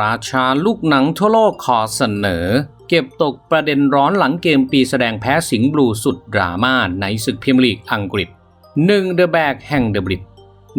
ราชาลูกหนังทั่วโลกขอเสนอ เก็บตกประเด็นร้อนหลังเกมปีแสดงแพ้สิงห์บลูสุดดราม่าในศึกพรีเมียร์ลีกอังกฤษ1เดอะแบกแห่งเดอะบริด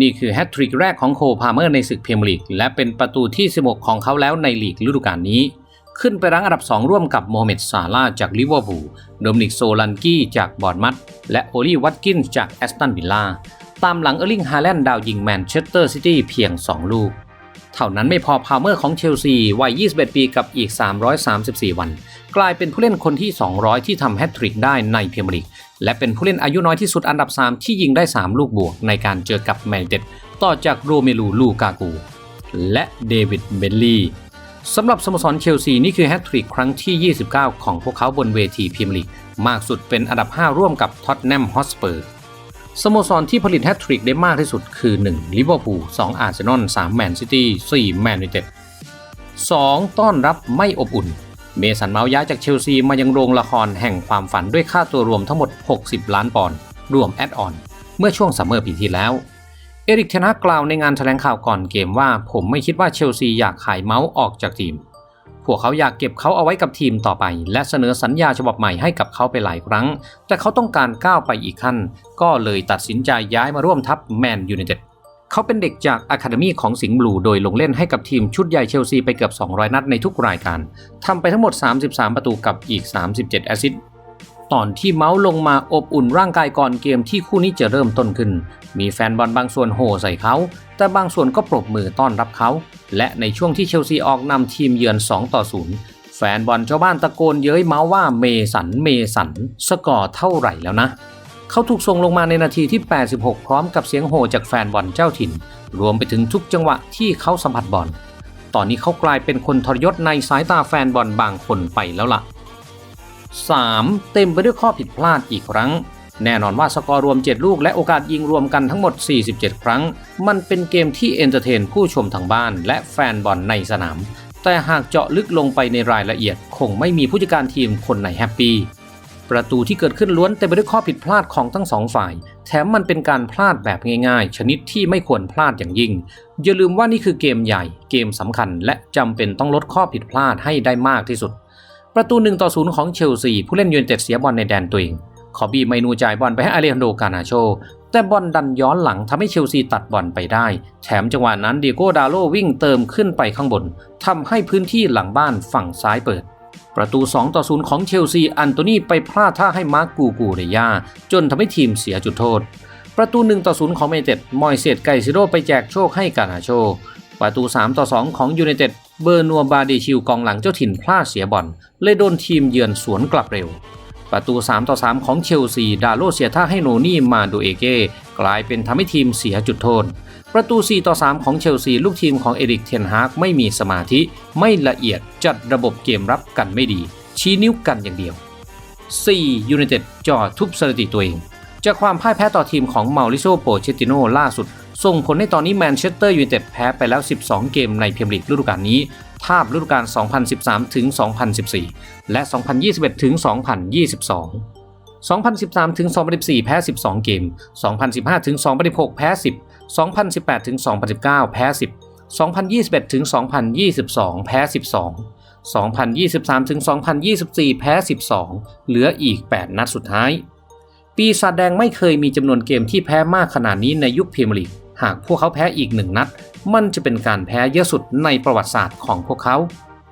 นี่คือแฮตทริกแรกของโคพาเมอร์ในศึกพรีเมียร์ลีก และเป็นประตูที่ 16 ของเขาแล้วในลีกฤดูกาลนี้ ขึ้นไปรั้งอันดับ 2 ร่วมกับโมฮัมเหม็ดซาลาจากลิเวอร์พูลโดมินิกโซลันกี้จากบอร์ดมัดและโอลีวัตกินจากแอสตันวิลล่าตามหลังเออร์ลิงฮาแลนด์ดาวยิงแมนเชสเตอร์ซิตี้เพียง 2 ลูก เท่านั้นไม่พอพาวเมอร์ของเชลซีวัย 21 ปีกับอีก 334 วัน กลายเป็นผู้เล่นคนที่ 200 ที่ทำแฮตทริกได้ในพรีเมียร์ลีกและเป็นผู้เล่นอายุน้อยที่สุดอันดับ 3 ที่ยิงได้ 3 ลูกบวกในการเจอกับแมนเต็ดต่อจากโรเมลูลูกากูและเดวิดเบลลี่สำหรับสโมสรเชลซีนี่คือแฮตทริกครั้งที่ 29 ของพวกเขาบนเวทีพรีเมียร์ลีกมากสุดเป็นอันดับ 5 ร่วมกับท็อตแนมฮอสเปอร์ สโมสรที่ผลิตแฮตทริกได้มากที่สุดคือ 1. ลิเวอร์พูล 2. อาร์เซนอล 3. แมนซิตี้ 4. แมนยูไนเต็ด 2. ต้อนรับไม่อบอุ่น เมสันเมาส์ย้ายจากเชลซีมายังโรงละครแห่งความฝันด้วยค่าตัวรวมทั้งหมด 60 ล้านปอนด์รวมแอดออน เมื่อช่วงซัมเมอร์ปีที่แล้ว เอริกเทนากกล่าวในงานแถลงข่าวก่อนเกมว่า ผมไม่คิดว่าเชลซีอยากขายเมาส์ออกจากทีม พวกเขาอยากเก็บเขาเอาไว้กับทีมต่อไป และเสนอสัญญาฉบับใหม่ให้กับเขาไปหลายครั้ง แต่เขาต้องการก้าวไปอีกขั้น ก็เลยตัดสินใจย้ายมาร่วมทัพแมนยูไนเต็ดเขาเป็นเด็กจากอะคาเดมีของสิงห์บลูโดยลงเล่นให้กับทีมชุดใหญ่เชลซีไปเกือบ 200 นัดในทุกรายการทำไปทั้งหมด 33 ประตูกับอีก 37 แอซิสตอนที่เมาส์ลงมาอบอุ่นร่างกายก่อนเกมที่คู่นี้จะเริ่มต้นขึ้น มีแฟนบอลบางส่วนโห่ใส่เขา แต่บางส่วนก็ปรบมือต้อนรับเขา และในช่วงที่เชลซีออกนำทีมเยือน 2 ต่อ 0 แฟนบอลชาวบ้านตะโกนเย้ยเมาว่าเมสันเมสัน สกอร์เท่าไหร่แล้วนะ เขาถูกส่งลงมาในนาทีที่ 86 พร้อมกับเสียงโห่จากแฟนบอลเจ้าถิ่น รวมไปถึงทุกจังหวะที่เขาสัมผัสบอลตอนนี้เขากลายเป็นคนทรยศในสายตาแฟนบอลบางคนไปแล้วล่ะ 3. เต็มไปด้วยข้อผิดพลาดอีกครั้ง แน่นอนว่าสกอร์รวม 7 ลูกและโอกาสยิงรวมกันทั้งหมด 47 ครั้ง มันเป็นเกมที่เอนเตอร์เทนผู้ชมทางบ้านและแฟนบอลในสนาม แต่หากเจาะลึกลงไปในรายละเอียด คงไม่มีผู้จัดการทีมคนไหนแฮปปี้ประตูที่เกิดขึ้นล้วนเต็มไปด้วยข้อผิดพลาดของทั้งสองฝ่าย แถมมันเป็นการพลาดแบบง่ายๆ ชนิดที่ไม่ควรพลาดอย่างยิ่ง อย่าลืมว่านี่คือเกมใหญ่ เกมสำคัญ และจำเป็นต้องลดข้อผิดพลาดให้ได้มากที่สุด ประตู1ต่อ0ของเชลซีผู้เล่นยูไนเต็ดเสียบอลในแดนตัวเอง ขอบีไมนูจ่ายบอลไปให้อาเลฮันโดกานาโช แต่บอลดันย้อนหลังทำให้เชลซีตัดบอลไปได้ แถมจังหวะนั้นเดียโกดาโลวิ่งเติมขึ้นไปข้างบนทำให้พื้นที่หลังบ้านฝั่งซ้ายเปิด ประตู 2 ต่อ 0 ของเชลซีอันโตนีไปพลาดท่าให้มาร์กกูกูเรยาจนทำให้ทีมเสียจุดโทษ ประตู 1 ต่อ 0 ของเมเต็ดมอยเซตไกซิโรไปแจกโชคให้กานาโช ประตู 3 ต่อ 2 ของยูไนเต็ดเบอร์นัวบาเดชิลกองหลังเจ้าถิ่นพลาดเสียบอลเลยโดนทีมเยือนสวนกลับเร็ว ประตู 3 ต่อ 3 ของเชลซี ดาโลเสียท่าให้โนนี่มาดูเอเก้กลายเป็นทำให้ทีมเสียจุดโทษ ประตู 4 ต่อ 3 ของเชลซี ลูกทีมของเอริกเทนฮากไม่มีสมาธิ ไม่ละเอียดจัดระบบเกมรับกันไม่ดี ชี้นิ้วกันอย่างเดียว 4. ยูไนเต็ดจ่อทุบสถิติตัวเองจากความพ่ายแพ้ต่อทีมของมาริโซโปเชติโนล่าสุด ส่งผลให้ตอนนี้แมนเชสเตอร์ยูไนเต็ดแพ้ไปแล้ว 12 เกมในพรีเมียร์ลีกฤดูกาลนี้ ทาบฤดูกาล 2013 ถึง 2014 และ 2021 ถึง 2022 2013 ถึง 2014 แพ้ 12 เกม 2015 ถึง 2016 แพ้ 10 2018 ถึง 2019 แพ้ 10 2021 ถึง 2022 แพ้ 12 2023 ถึง 2024 แพ้ 12 เหลืออีก 8 นัดสุดท้าย ปีศาจแดงไม่เคยมีจำนวนเกมที่แพ้มากขนาดนี้ในยุคพรีเมียร์ลีก หากพวกเขาแพ้อีกหนึ่งนัด มันจะเป็นการแพ้เยอะสุดในประวัติศาสตร์ของพวกเขา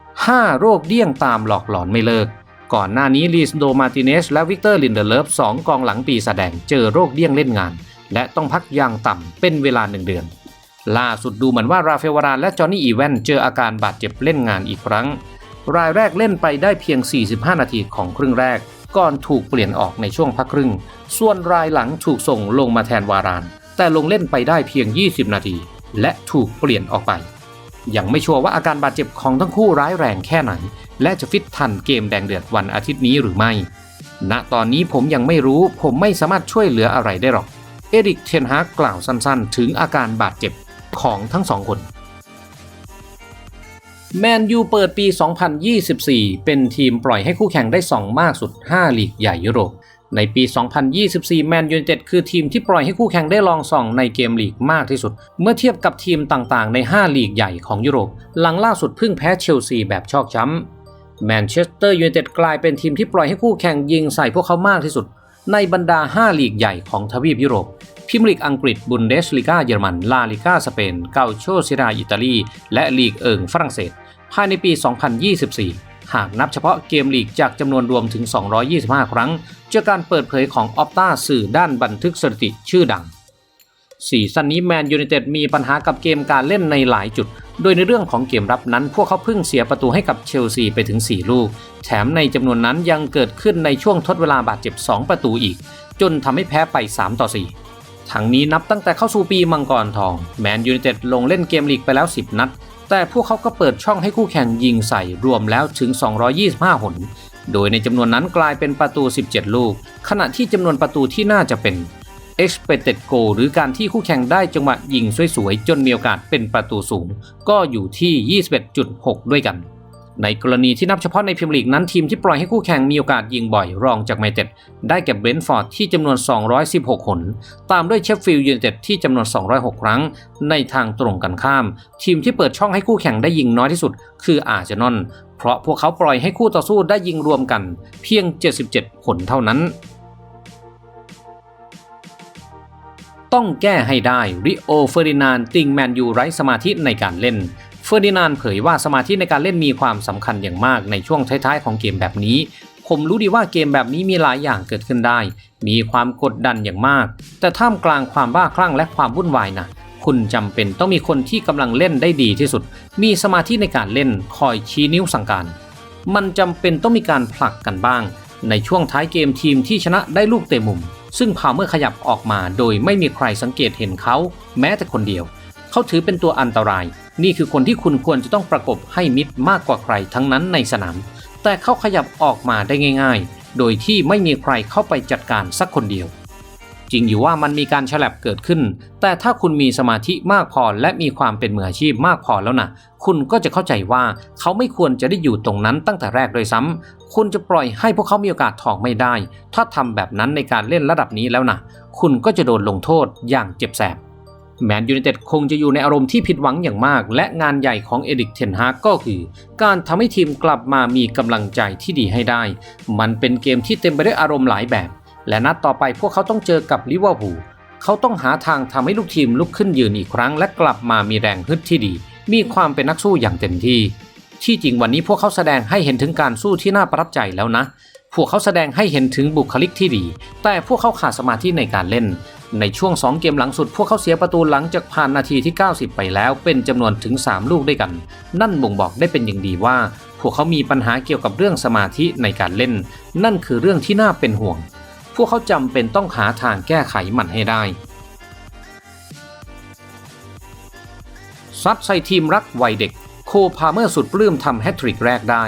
5 โรคเดี้ยงตามหลอกหลอนไม่เลิก ก่อนหน้านี้ลีสโดมาติเนสและวิกเตอร์ลินเดเลฟสองกองหลังปีศาจแดงเจอโรคเดี้ยงเล่นงาน และต้องพักยางต่ำเป็นเวลาหนึ่งเดือน ล่าสุดดูเหมือนว่าราเฟลวารานและจอห์นนี่อีแวนเจออาการบาดเจ็บเล่นงานอีกครั้ง รายแรกเล่นไปได้เพียง 45 นาทีของครึ่งแรก ก่อนถูกเปลี่ยนออกในช่วงพักครึ่ง ส่วนรายหลังถูกส่งลงมาแทนวาราน แต่ลงเล่นไปได้เพียง 20 นาที และถูกเปลี่ยนออกไป ยังไม่ชัวร์ว่าอาการบาดเจ็บของทั้งคู่ร้ายแรงแค่ไหน และจะฟิตทันเกมแดงเดือดวันอาทิตย์นี้หรือไม่ ณ ตอนนี้ผมยังไม่รู้ผมไม่สามารถช่วยเหลืออะไรได้หรอก เอริกเทนฮากกล่าวสั้นๆ ถึงอาการบาดเจ็บของทั้งสองคนแมนยูเปิดปี 2024 เป็นทีมปล่อยให้คู่แข่งได้ 2 มากสุด 5 ลีกใหญ่ยุโรป ในปี 2024 แมนยู i นเต็ดคือทีมที่ปล่อยให้คู่แข่งได้ลองส่องในเกมลีกมากที่สุด เมื่อเทียบกับทีมต่างๆ ใน 5 ลีกใหญ่ของยุโรป หลังล่าสุดเพิ่งแพ้เชลซีแบบชอกช้ำแมนเชสเตอร์ยูไนเต็ดกลายเป็นทีมที่ปล่อยให้คู่แข่งยิงใส่พวกเขามากที่สุด ในบรรดา 5 ลีกใหญ่ของทวีปยุโรปพรีเมียร์ลีกอังกฤษบุนเดสลีกาเยอรมัน ลาลิกาสเปน เกาโชซิราอิตาลี และลีกเอิงฝรั่งเศส ภายในปี 2024 หากนับเฉพาะเกมลีกจากจำนวนรวมถึง 225 ครั้ง จากการเปิดเผยของออปตาสื่อด้านบันทึกสถิติชื่อดังซีซั่นนี้แมนยู i นเต็ดมีปัญหากับเกมการเล่นในหลายจุด โดยในเรื่องของเกมรับนั้น พวกเขาเพิ่งเสียประตูให้กับเชลซีไปถึง 4 ลูก แถมในจำนวนนั้นยังเกิดขึ้นในช่วงทดเวลาบาดเจ็บ 2 ประตูอีก จนทำให้แพ้ไป 3 ต่อ 4ทั้งนี้นับตั้งแต่เข้าสู่ปีมังกรทอง แมนยู i นเต็ดลงเล่นเกมลีกไปแล้ว 10 นัด แต่พวกเขาก็เปิดช่องให้คู่แข่งยิงใส่รวมแล้วถึง 225 หน โดยในจำนวนนั้นกลายเป็นประตู 17 ลูก ขณะที่จำนวนประตูที่น่าจะเป็น expected goal หรือการที่คู่แข่งได้จังหวะยิงสวยๆ จนมีโอกาสเป็นประตูสูง ก็อยู่ที่ 21.6 ด้วยกัน ในกรณีที่นับเฉพาะในพรีเมียร์ลีกนั้นทีมที่ปล่อยให้คู่แข่งมีโอกาสยิงบ่อยรองจากไมเต็ดได้แก่เบรนท์ฟอร์ดที่จำนวน 216 หน ตามด้วยเชฟฟิลด์ยูไนเต็ดที่จำนวน 206 ครั้ง ในทางตรงกันข้าม ทีมที่เปิดช่องให้คู่แข่งได้ยิงน้อยที่สุด คืออาร์เซนอลเพราะพวกเขาปล่อยให้คู่ต่อสู้ได้ยิงรวมกัน เพียง 77ผลเท่านั้นต้องแก้ให้ได้ริโอเฟอร์ดินานติงแมนยูไร้สมาธิในการเล่น เฟอร์ดินานเผยว่าสมาธิในการเล่นมีความสำคัญอย่างมากในช่วงท้ายๆของเกมแบบนี้ ผมรู้ดีว่าเกมแบบนี้มีหลายอย่างเกิดขึ้นได้ มีความกดดันอย่างมาก แต่ท่ามกลางความบ้าคลั่งและความวุ่นวายนะคุณจำเป็นต้องมีคนที่กำลังเล่นได้ดีที่สุด มีสมาธิในการเล่นคอยชี้นิ้วสั่งการ มันจำเป็นต้องมีการผลักกันบ้าง ในช่วงท้ายเกมทีมที่ชนะได้ลูกเตะมุม ซึ่งพาเมื่อขยับออกมาโดยไม่มีใครสังเกตเห็นเขา แม้แต่คนเดียว เขาถือเป็นตัวอันตราย นี่คือคนที่คุณควรจะต้องประกบให้มิดมากกว่าใครทั้งนั้นในสนาม แต่เขาขยับออกมาได้ง่าย ๆ โดยที่ไม่มีใครเข้าไปจัดการสักคนเดียว จริงอยู่ว่ามันมีการฉลับเกิดขึ้น แต่ถ้าคุณมีสมาธิมากพอและมีความเป็นมืออาชีพมากพอแล้วนะคุณก็จะเข้าใจว่าเขาไม่ควรจะได้อยู่ตรงนั้นตั้งแต่แรกโดยซ้ำคุณจะปล่อยให้พวกเขามีโอกาสถองไม่ได้ ถ้าทำแบบนั้นในการเล่นระดับนี้แล้วนะคุณก็จะโดนลงโทษอย่างเจ็บแสบ แมนยู i นเต็ดคงจะอยู่ในอารมณ์ที่ผิดหวังอย่างมาก และงานใหญ่ของเอดิกเทนฮากก็คือ การทำให้ทีมกลับมามีกำลังใจที่ดีให้ได้ มันเป็นเกมที่เต็มไปด้วยอารมณ์หลายแบบ และนัดต่อไปพวกเขาต้องเจอกับลิเวอร์พูลเขาต้องหาทางทำให้ลูกทีมลุกขึ้นยืนอีกครั้ง และกลับมามีแรงฮึดที่ดี มีความเป็นนักสู้อย่างเต็มที่ที่จริงวันนี้พวกเขาแสดงให้เห็นถึงการสู้ที่น่าประทับใจแล้วนะ พวกเขาแสดงให้เห็นถึงบุคลิกที่ดี แต่พวกเขาขาดสมาธิในการเล่น ในช่วง 2 เกมหลังสุดพวกเขาเสียประตูหลังจากผ่านนาทีที่ 90 ไปแล้วเป็นจำนวนถึง 3 ลูกด้วยกัน นั่นบ่งบอกได้เป็นอย่างดีว่า พวกเขามีปัญหาเกี่ยวกับเรื่องสมาธิในการเล่น นั่นคือเรื่องที่น่าเป็นห่วง พวกเขาจำเป็นต้องหาทางแก้ไขมันให้ได้ซัดใส่ทีมรักวัยเด็ก โคพาเมอร์สุดปลื้มทำแฮตทริกแรกได้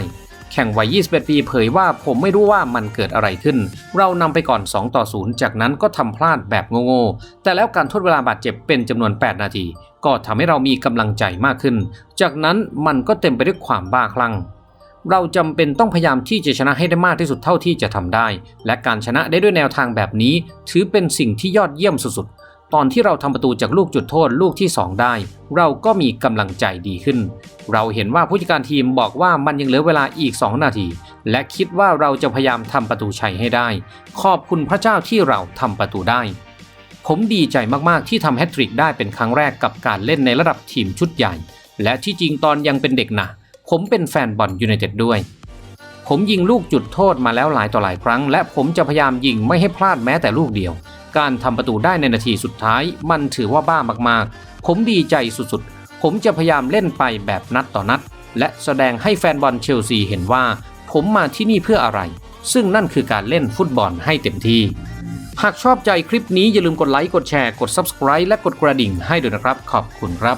แข่งวัย 21 ปีเผยว่าผมไม่รู้ว่ามันเกิดอะไรขึ้น เรานำไปก่อน 2 ต่อ 0 จากนั้นก็ทำพลาดแบบโง่ๆ แต่แล้วการทดเวลาบาดเจ็บเป็นจำนวน 8 นาที ก็ทำให้เรามีกำลังใจมากขึ้น จากนั้นมันก็เต็มไปด้วยความบ้าคลั่งเราจำเป็นต้องพยายามที่จะชนะให้ได้มากที่สุดเท่าที่จะทำได้ และการชนะได้ด้วยแนวทางแบบนี้ ถือเป็นสิ่งที่ยอดเยี่ยมสุดๆ ตอนที่เราทำประตูจากลูกจุดโทษลูกที่ 2 ได้ เราก็มีกำลังใจดีขึ้น เราเห็นว่าผู้จัดการทีมบอกว่ามันยังเหลือเวลาอีก 2 นาที และคิดว่าเราจะพยายามทำประตูชัยให้ได้ ขอบคุณพระเจ้าที่เราทำประตูได้ ผมดีใจมากๆที่ทำแฮตทริกได้เป็นครั้งแรกกับการเล่นในระดับทีมชุดใหญ่ และที่จริงตอนยังเป็นเด็กนะผมเป็นแฟนบอลยูไนเต็ดด้วย ผมยิงลูกจุดโทษมาแล้วหลายต่อหลายครั้ง และผมจะพยายามยิงไม่ให้พลาดแม้แต่ลูกเดียว การทำประตูได้ในนาทีสุดท้าย มันถือว่าบ้ามากๆ ผมดีใจสุดๆ ผมจะพยายามเล่นไปแบบนัดต่อนัด และแสดงให้แฟนบอลเชลซีเห็นว่า ผมมาที่นี่เพื่ออะไร ซึ่งนั่นคือการเล่นฟุตบอลให้เต็มที่ หากชอบใจคลิปนี้อย่าลืมกดไลค์กดแชร์กด Subscribe และกดกระดิ่งให้ด้วยนะครับ ขอบคุณครับ